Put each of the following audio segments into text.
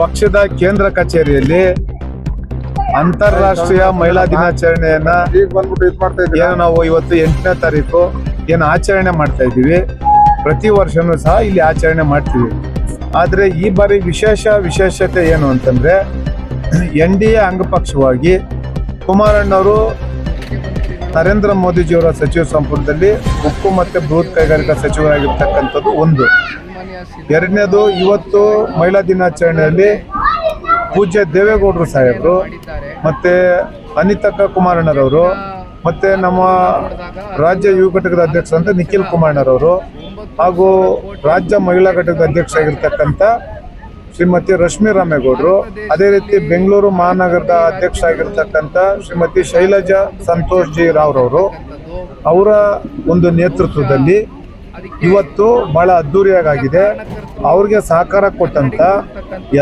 ಪಕ್ಷದ ಕೇಂದ್ರ ಕಚೇರಿಯಲ್ಲಿ ಅಂತಾರಾಷ್ಟ್ರೀಯ ಮಹಿಳಾ ದಿನಾಚರಣೆಯನ್ನ ಏನು ನಾವು ಇವತ್ತು ಎಂಟನೇ ತಾರೀಕು ಏನು ಆಚರಣೆ ಮಾಡ್ತಾ ಇದ್ದೀವಿ. ಪ್ರತಿ ವರ್ಷನೂ ಸಹ ಇಲ್ಲಿ ಆಚರಣೆ ಮಾಡ್ತೀವಿ. ಆದರೆ ಈ ಬಾರಿ ವಿಶೇಷ ವಿಶೇಷತೆ ಏನು ಅಂತಂದ್ರೆ ಎನ್ ಡಿ ಎ ಅಂಗಪಕ್ಷವಾಗಿ ಕುಮಾರಣ್ಣವರು ನರೇಂದ್ರ ಮೋದಿಜಿಯವರ ಸಚಿವ ಸಂಪುಟದಲ್ಲಿ ಉಕ್ಕು ಮತ್ತು ಬೃಹತ್ ಕೈಗಾರಿಕಾ ಸಚಿವರಾಗಿರ್ತಕ್ಕಂಥದ್ದು ಒಂದು. ಎರಡನೇದು ಇವತ್ತು ಮಹಿಳಾ ದಿನಾಚರಣೆಯಲ್ಲಿ ಪೂಜ್ಯ ದೇವೇಗೌಡರು ಸಾಹೇಬರು ಮತ್ತೆ ಅನಿತಕ್ಕ ಕುಮಾರಣ್ಣರವರು ಮತ್ತೆ ನಮ್ಮ ರಾಜ್ಯ ಯುವ ಘಟಕದ ಅಧ್ಯಕ್ಷರಂತ ನಿಖಿಲ್ ಕುಮಾರಣ್ಣರವರು ಹಾಗೂ ರಾಜ್ಯ ಮಹಿಳಾ ಘಟಕದ ಅಧ್ಯಕ್ಷ ಆಗಿರ್ತಕ್ಕಂಥ ಶ್ರೀಮತಿ ರಶ್ಮಿ ರಾಮೇಗೌಡರು. ಅದೇ ರೀತಿ ಬೆಂಗಳೂರು ಮಹಾನಗರದ ಅಧ್ಯಕ್ಷ ಆಗಿರ್ತಕ್ಕಂಥ ಶ್ರೀಮತಿ ಶೈಲಜಾ ಸಂತೋಷ್ ಜಿ ರಾವ್ರವರು ಅವರ ಒಂದು ನೇತೃತ್ವದಲ್ಲಿ ಇವತ್ತು ಬಹಳ ಅದ್ದೂರಿಯಾಗಿದೆ ಅವ್ರಿಗೆ ಸಹಕಾರ ಕೊಟ್ಟಂತ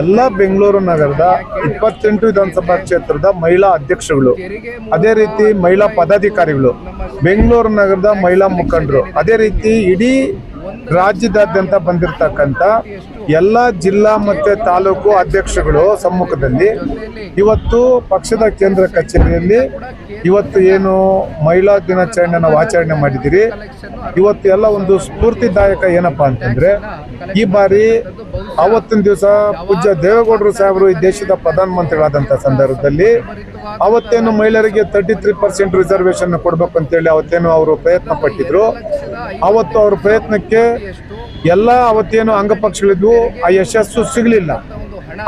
ಎಲ್ಲ ಬೆಂಗಳೂರು ನಗರದ ಇಪ್ಪತ್ತೆಂಟು ವಿಧಾನಸಭಾ ಕ್ಷೇತ್ರದ ಮಹಿಳಾ ಅಧ್ಯಕ್ಷಗಳು ಅದೇ ರೀತಿ ಮಹಿಳಾ ಪದಾಧಿಕಾರಿಗಳು, ಬೆಂಗಳೂರು ನಗರದ ಮಹಿಳಾ ಮುಖಂಡರು, ಅದೇ ರೀತಿ ಇಡೀ ರಾಜ್ಯದಾದ್ಯಂತ ಬಂದಿರತಕ್ಕಂತ ಎಲ್ಲ ಜಿಲ್ಲಾ ಮತ್ತೆ ತಾಲೂಕು ಅಧ್ಯಕ್ಷಗಳು ಸಮ್ಮುಖದಲ್ಲಿ. ಇವತ್ತು ಪಕ್ಷದ ಕೇಂದ್ರ ಕಚೇರಿಯಲ್ಲಿ ಇವತ್ತು ಏನು ಮಹಿಳಾ ದಿನಾಚರಣೆ ನಾವು ಆಚರಣೆ ಮಾಡಿದಿರಿ ಇವತ್ತು ಎಲ್ಲ ಒಂದು ಸ್ಫೂರ್ತಿದಾಯಕ ಏನಪ್ಪ ಅಂತಂದ್ರೆ, ಈ ಬಾರಿ ಅವತ್ತಿನ ದಿವಸ ಪೂಜ್ಯ ದೇವೇಗೌಡರು ಸಾಹೇಬರು ಈ ದೇಶದ ಪ್ರಧಾನಮಂತ್ರಿಗಳಾದಂತ ಸಂದರ್ಭದಲ್ಲಿ ಅವತ್ತೇನು ಮಹಿಳೆಯರಿಗೆ ತರ್ಟಿ ತ್ರೀ ಪರ್ಸೆಂಟ್ ರಿಸರ್ವೇಶನ್ ಕೊಡಬೇಕು ಅಂತೇಳಿ ಅವತ್ತೇನು ಅವರು ಪ್ರಯತ್ನ ಪಟ್ಟಿದ್ರು. ಅವತ್ತು ಅವ್ರ ಪ್ರಯತ್ನಕ್ಕೆ ಎಲ್ಲ ಅವತ್ತೇನು ಅಂಗಪಕ್ಷಗಳಿದ್ವು ಆ ಯಶಸ್ಸು ಸಿಗಲಿಲ್ಲ.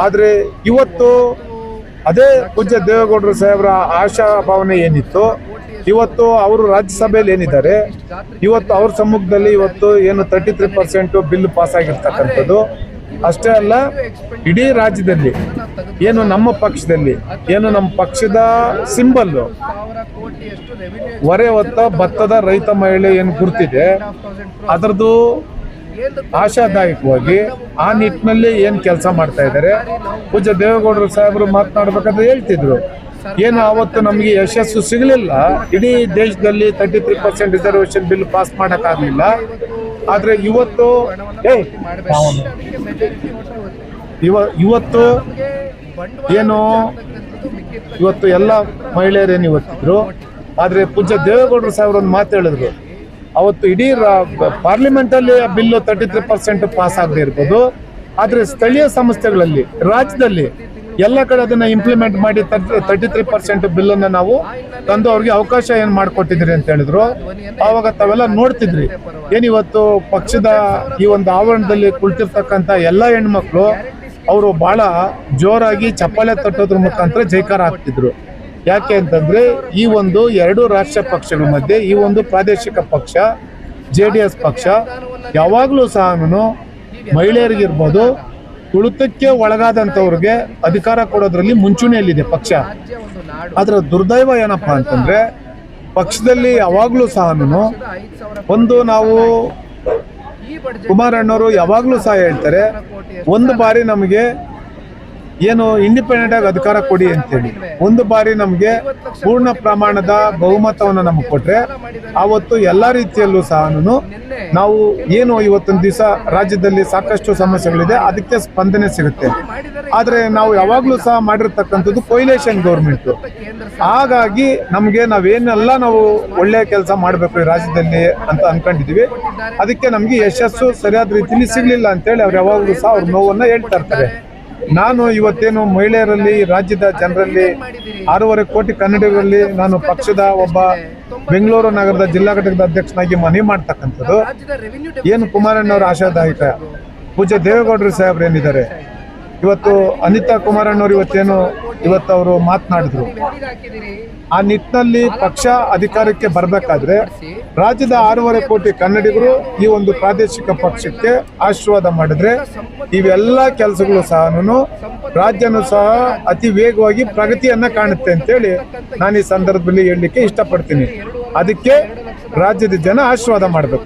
ಆದರೆ ಇವತ್ತು ಅದೇ ಪೂಜ್ಯ ದೇವೇಗೌಡರು ಸಾಹೇಬರ ಆಶಾ ಭಾವನೆ ಏನಿತ್ತು, ಇವತ್ತು ಅವರು ರಾಜ್ಯಸಭೆಯಲ್ಲಿ ಏನಿದ್ದಾರೆ, ಇವತ್ತು ಅವ್ರ ಸಮ್ಮುಖದಲ್ಲಿ ಇವತ್ತು ಏನು thirty three percent bill pass ಆಗಿರ್ತಕ್ಕಂಥದ್ದು. ಅಷ್ಟೇ ಅಲ್ಲ, ಇಡೀ ರಾಜ್ಯದಲ್ಲಿ, ಏನು ನಮ್ಮ ಪಕ್ಷದಲ್ಲಿ, ಏನು ನಮ್ಮ ಪಕ್ಷದ ಸಿಂಬಲ್ಲು ಹೊರೆ ಹೊತ್ತ ಭತ್ತದ ರೈತ ಮಹಿಳೆ ಏನು ಗುರ್ತಿದೆ, ಅದರದ್ದು ಆಶಾದಾಯಕವಾಗಿ ಆ ನಿಟ್ಟಿನಲ್ಲಿ ಏನು ಕೆಲಸ ಮಾಡ್ತಾ ಇದ್ದಾರೆ? ಪೂಜ್ಯ ದೇವೇಗೌಡರು ಸಾಹೇಬರು ಮಾತನಾಡ್ಬೇಕಂತ ಹೇಳ್ತಿದ್ರು. ಏನು ಅವತ್ತು ನಮಗೆ ಯಶಸ್ಸು ಸಿಗಲಿಲ್ಲ? ಇಡೀ ದೇಶದಲ್ಲಿ thirty three percent reservation bill pass ಮಾಡೋಕ್ಕಾಗಲಿಲ್ಲ. ಆದರೆ ಇವತ್ತು ಇವ, ಇವತ್ತು ಏನು, ಇವತ್ತು ಎಲ್ಲ ಮಹಿಳೆಯರೇನು ಇವತ್ತಿದ್ರು? ಆದರೆ ಪೂಜ್ಯ ದೇವೇಗೌಡರು ಸಾಹೇಬ್ರು ಒಂದು ಮಾತು ಹೇಳಿದ್ರು. ಅವತ್ತು ಇಡೀ ಪಾರ್ಲಿಮೆಂಟ್ ಅಲ್ಲಿ bill thirty three percent pass ಆಗದೆ ಇರ್ಬೋದು. ಆದರೆ ಸ್ಥಳೀಯ ಸಂಸ್ಥೆಗಳಲ್ಲಿ, ರಾಜ್ಯದಲ್ಲಿ ಎಲ್ಲ ಕಡೆ ಅದನ್ನ ಇಂಪ್ಲಿಮೆಂಟ್ ಮಾಡಿ ತರ್ಟಿ ತ್ರೀ ಪರ್ಸೆಂಟ್ ಬಿಲ್ ಅನ್ನ ನಾವು ತಂದು ಅವ್ರಿಗೆ ಅವಕಾಶ ಏನು ಮಾಡಿಕೊಟ್ಟಿದ್ರಿ ಅಂತ ಹೇಳಿದ್ರು. ಆವಾಗ ತಾವೆಲ್ಲ ನೋಡ್ತಿದ್ರಿ. ಏನಿವತ್ತು ಪಕ್ಷದ ಈ ಒಂದು ಆವರಣದಲ್ಲಿ ಕುಳಿತಿರ್ತಕ್ಕಂತ ಎಲ್ಲ ಹೆಣ್ಮಕ್ಳು, ಅವರು ಬಹಳ ಜೋರಾಗಿ ಚಪ್ಪಾಳೆ ತಟ್ಟೋದ್ರ ಮುಖಾಂತರ ಜೈಕಾರ ಹಾಕ್ತಿದ್ರು ಯಾಕೆ ಅಂತಂದ್ರೆ ಈ ಒಂದು ಎರಡು ರಾಷ್ಟ್ರ ಪಕ್ಷಗಳ ಮಧ್ಯೆ ಈ ಒಂದು ಪ್ರಾದೇಶಿಕ ಪಕ್ಷ, ಜೆ ಡಿ ಎಸ್ ಪಕ್ಷ, ಯಾವಾಗಲೂ ಸಹ ಮಹಿಳೆಯರಿಗಿರ್ಬೋದು, ತುಳಿತಕ್ಕೆ ಒಳಗಾದಂಥವ್ರಿಗೆ ಅಧಿಕಾರ ಕೊಡೋದ್ರಲ್ಲಿ ಮುಂಚೂಣಿಯಲ್ಲಿದೆ ಪಕ್ಷ. ಅದರ ದುರ್ದೈವ ಏನಪ್ಪಾ ಅಂತಂದ್ರೆ ಪಕ್ಷದಲ್ಲಿ ಯಾವಾಗಲೂ ಸಹ ಒಂದು ನಾವು ಕುಮಾರಣ್ಣವರು ಯಾವಾಗಲೂ ಸಹ ಹೇಳ್ತಾರೆ, ಒಂದು ಬಾರಿ ನಮಗೆ ಏನು ಇಂಡಿಪೆಂಡೆಂಟ್ ಆಗಿ ಅಧಿಕಾರ ಕೊಡಿ ಅಂತೇಳಿ. ಒಂದು ಬಾರಿ ನಮಗೆ ಪೂರ್ಣ ಪ್ರಮಾಣದ ಬಹುಮತವನ್ನು ನಮಗೆ ಕೊಟ್ರೆ ಆವತ್ತು ಎಲ್ಲಾ ರೀತಿಯಲ್ಲೂ ಸಹ ನಾವು ಏನು ಇವತ್ತೊಂದು ದಿವಸ ರಾಜ್ಯದಲ್ಲಿ ಸಾಕಷ್ಟು ಸಮಸ್ಯೆಗಳಿದೆ, ಅದಕ್ಕೆ ಸ್ಪಂದನೆ ಸಿಗುತ್ತೆ. ಆದರೆ ನಾವು ಯಾವಾಗಲೂ ಸಹ ಮಾಡಿರ್ತಕ್ಕಂಥದ್ದು ಕೊಯ್ಲೇಷನ್ ಗೌರ್ಮೆಂಟು ಹಾಗಾಗಿ ನಮ್ಗೆ ನಾವೇನೆಲ್ಲ ನಾವು ಒಳ್ಳೆಯ ಕೆಲಸ ಮಾಡಬೇಕು ಈ ರಾಜ್ಯದಲ್ಲಿ ಅಂತ ಅಂದ್ಕೊಂಡಿದ್ದೀವಿ ಅದಕ್ಕೆ ನಮಗೆ ಯಶಸ್ಸು ಸರಿಯಾದ ರೀತಿಯಲ್ಲಿ ಸಿಗಲಿಲ್ಲ ಅಂತೇಳಿ ಅವ್ರು ಯಾವಾಗಲೂ ಸಹ ಅವ್ರ ನೋವನ್ನ ಹೇಳ್ತಾ ಇರ್ತಾರೆ. ನಾನು ಇವತ್ತೇನು ಮಹಿಳೆಯರಲ್ಲಿ ರಾಜ್ಯದ ಜನರಲ್ಲಿ ಆರೂವರೆ ಕೋಟಿ ಕನ್ನಡಿಗರಲ್ಲಿ ನಾನು ಪಕ್ಷದ ಒಬ್ಬ ಬೆಂಗಳೂರು ನಗರದ ಜಿಲ್ಲಾ ಘಟಕದ ಅಧ್ಯಕ್ಷನಾಗಿ ಮನವಿ ಮಾಡ್ತಕ್ಕಂಥದ್ದು. ಏನು ಕುಮಾರಣ್ಣವರ ಆಶಾದಾಯಕ? ಪೂಜ್ಯ ದೇವೇಗೌಡರು ಸಾಹೇಬ್ರು ಏನಿದ್ದಾರೆ? ಇವತ್ತು ಅನಿತಾ ಕುಮಾರಣ್ಣವ್ರು ಇವತ್ತೇನು ಇವತ್ತು ಅವರು ಮಾತನಾಡಿದ್ರು. ಆ ನಿಟ್ಟಿನಲ್ಲಿ ಪಕ್ಷ ಅಧಿಕಾರಕ್ಕೆ ಬರಬೇಕಾದ್ರೆ ರಾಜ್ಯದ ಆರೂವರೆ ಕೋಟಿ ಕನ್ನಡಿಗರು ಈ ಒಂದು ಪ್ರಾದೇಶಿಕ ಪಕ್ಷಕ್ಕೆ ಆಶೀರ್ವಾದ ಮಾಡಿದ್ರೆ ಇವೆಲ್ಲ ಕೆಲಸಗಳು ಸಹ ರಾಜ್ಯನು ಸಹ ಅತಿ ವೇಗವಾಗಿ ಪ್ರಗತಿಯನ್ನ ಕಾಣುತ್ತೆ ಅಂತೇಳಿ ನಾನು ಈ ಸಂದರ್ಭದಲ್ಲಿ ಹೇಳಲಿಕ್ಕೆ ಇಷ್ಟಪಡ್ತೀನಿ. ಅದಕ್ಕೆ ರಾಜ್ಯದ ಜನ ಆಶೀರ್ವಾದ ಮಾಡಬೇಕು.